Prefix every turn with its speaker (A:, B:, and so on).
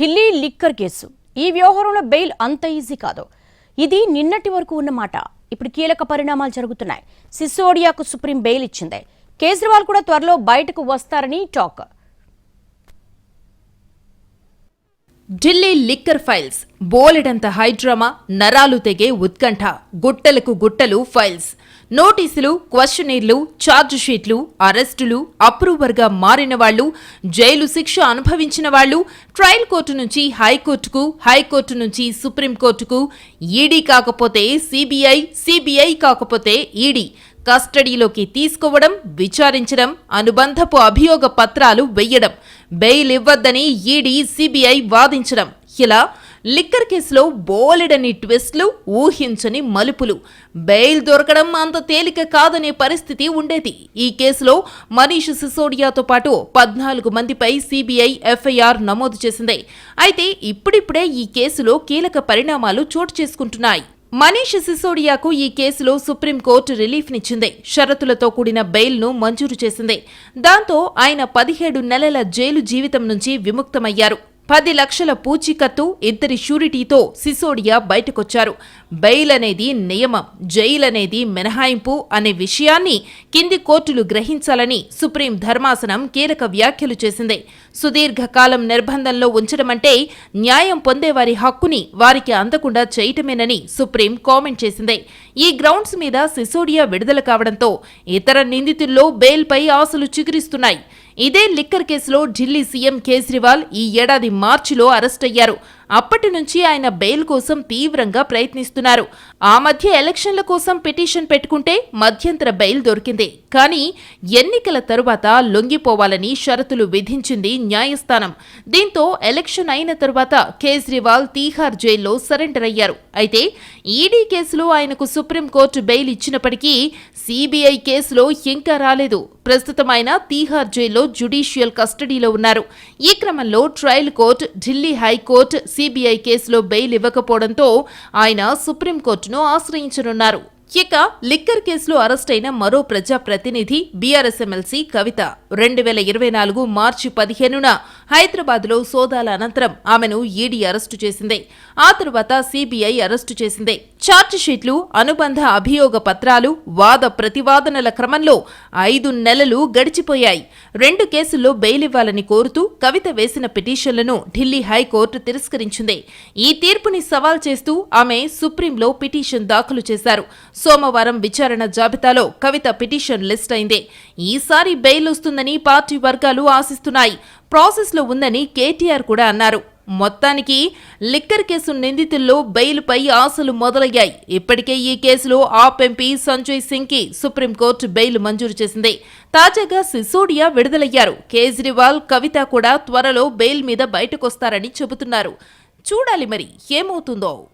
A: Delhi liquor case. ఈ వ్యవహారంలో bail అంత ఈజీ కాదు. ఇది నిన్నటి వరకు ఉన్నమాట ఇప్పుడు కీలక పరిణామాలు జరుగుతున్నాయి. సిసోడియాకు సుప్రీం బెయిల్ ఇచ్చింది. కేజ్రీవాల్ కూడా త్వరలో బయటకు వస్తారని టాక్.
B: Delhi liquor files. బోలెడంత హైడ్రామా నరాలు తెగే ఉత్కంఠ. గుట్టలకు గుట్టలు ఫైల్స్. నోటీసులు క్వశ్చనీర్లు ఛార్జ్ షీట్లు అరెస్టులు అప్రూవర్గా మారిన వాళ్ళు జైలు శిక్ష అనుభవించిన వాళ్ళు ట్రయల్ కోర్టు నుంచి హైకోర్టుకు హైకోర్టు నుంచి సుప్రీంకోర్టుకు ఈడీ కాకపోతే సిబిఐ సిబిఐ కాకపోతే ఈడీ కస్టడీలోకి తీసుకోవడం విచారించడం అనుబంధపు అభియోగ పత్రాలు వెయ్యడం బెయిల్ ఇవ్వద్దని ఈడీ సిబిఐ వాదించడం. ఇలా లిక్కర్ కేసులో బోలెడని ట్విస్ట్లు ఊహించని మలుపులు. బెయిల్ దొరకడం అంత తేలిక కాదనే పరిస్థితి ఉండేది. ఈ కేసులో మనీష్ సిసోడియాతో పాటు పద్నాలుగు మందిపై సిబిఐ ఎఫ్ఐఆర్ నమోదు చేసింది. అయితే ఇప్పుడిప్పుడే ఈ కేసులో కీలక పరిణామాలు చోటు చేసుకుంటున్నాయి. మనీష్ సిసోడియాకు ఈ కేసులో సుప్రీంకోర్టు రిలీఫ్నిచ్చింది. షరతులతో కూడిన బెయిల్ను మంజూరు చేసింది. దాంతో ఆయన పదిహేడు నెలల జైలు జీవితం నుంచి విముక్తమయ్యారు. పది లక్షల పూచీకత్తు ఇద్దరి షూరిటీతో సిసోడియా బయటకొచ్చారు. బెయిల్ అనేది నియమం జైల్ అనేది మినహాయింపు అనే విషయాన్ని కింది కోర్టులు గ్రహించాలని సుప్రీం ధర్మాసనం కీలక వ్యాఖ్యలు చేసింది. సుదీర్ఘకాలం నిర్బంధంలో ఉంచడమంటే న్యాయం పొందేవారి హక్కుని వారికి అందకుండా చేయటమేనని సుప్రీం కామెంట్ చేసింది. ఈ గ్రౌండ్స్ మీద సిసోడియా విడుదల కావడంతో ఇతర నిందితుల్లో బెయిల్పై ఆశలు చిగురిస్తున్నాయి. ఇదే లిక్కర్ కేసులో ఢిల్లీ సీఎం కేజ్రీవాల్ ఈ ఏడాది మార్చిలో అరెస్టయ్యారు అప్పటి నుంచి ఆయన బెయిల్ కోసం తీవ్రంగా ప్రయత్నిస్తున్నారు. ఆ మధ్య ఎలక్షన్ల కోసం పిటిషన్ పెట్టుకుంటే మధ్యంతర బెయిల్ దొరికింది. కానీ ఎన్నికల తరువాత లొంగిపోవాలని షరతులు విధించింది న్యాయస్థానం. దీంతో ఎలక్షన్ అయిన తరువాత కేజ్రీవాల్ తీహార్ జైల్లో సరెండర్ అయ్యారు. అయితే ఈడీ కేసులో ఆయనకు సుప్రీంకోర్టు బెయిల్ ఇచ్చినప్పటికీ సిబిఐ కేసులో ఇంకా రాలేదు. ప్రస్తుతం ఆయన తీహార్ జైల్లో జ్యుడిషియల్ కస్టడీలో ఉన్నారు. ఈ క్రమంలో trial court Delhi high court CBI కేసులో బెయిల్ ఇవ్వకపోవడంతో ఆయన సుప్రీంకోర్టును ఆశ్రయించనున్నారు. ఇక లిక్కర్ కేసులో అరెస్ట్ అయిన మరో ప్రజా ప్రతినిధి బీఆర్ఎస్ ఎమ్మెల్సీ కవిత. రెండు వేల ఇరవై నాలుగు మార్చి పదిహేనున హైదరాబాద్లో సోదాల అనంతరం ఆమెను ఈడీ అరెస్టు చేసింది. ఆ తరువాత సిబిఐ అరెస్టు చేసింది. ఛార్జ్ షీట్లు అనుబంధ అభియోగ పత్రాలు వాద ప్రతివాదనల క్రమంలో ఐదు నెలలు గడిచిపోయాయి. రెండు కేసుల్లో బెయిల్ ఇవ్వాలని కోరుతూ కవిత వేసిన పిటిషన్లను ఢిల్లీ హైకోర్టు తిరస్కరించింది. ఈ తీర్పుని సవాల్ చేస్తూ ఆమె సుప్రీంలో పిటిషన్ దాఖలు చేశారు. సోమవారం విచారణ జాబితాలో కవిత పిటిషన్ లిస్ట్ అయింది. ఈసారి బెయిల్ వస్తుందని పార్టీ వర్గాలు ఆశిస్తున్నాయి. ప్రాసెస్లో ఉందని కేటీఆర్ కూడా అన్నారు. మొత్తానికి లిక్కర్ కేసు నిందితుల్లో బెయిల్పై ఆశలు మొదలయ్యాయి. ఇప్పటికే ఈ కేసులో ఆప్ ఎంపీ సంజయ్ సింగ్కి సుప్రీంకోర్టు బెయిల్ మంజూరు చేసింది. తాజాగా సిసోడియా విడుదలయ్యారు. కేజ్రీవాల్ కవిత కూడా త్వరలో బెయిల్ మీద బయటకొస్తారని చెబుతున్నారు. చూడాలి మరి ఏమవుతుందో.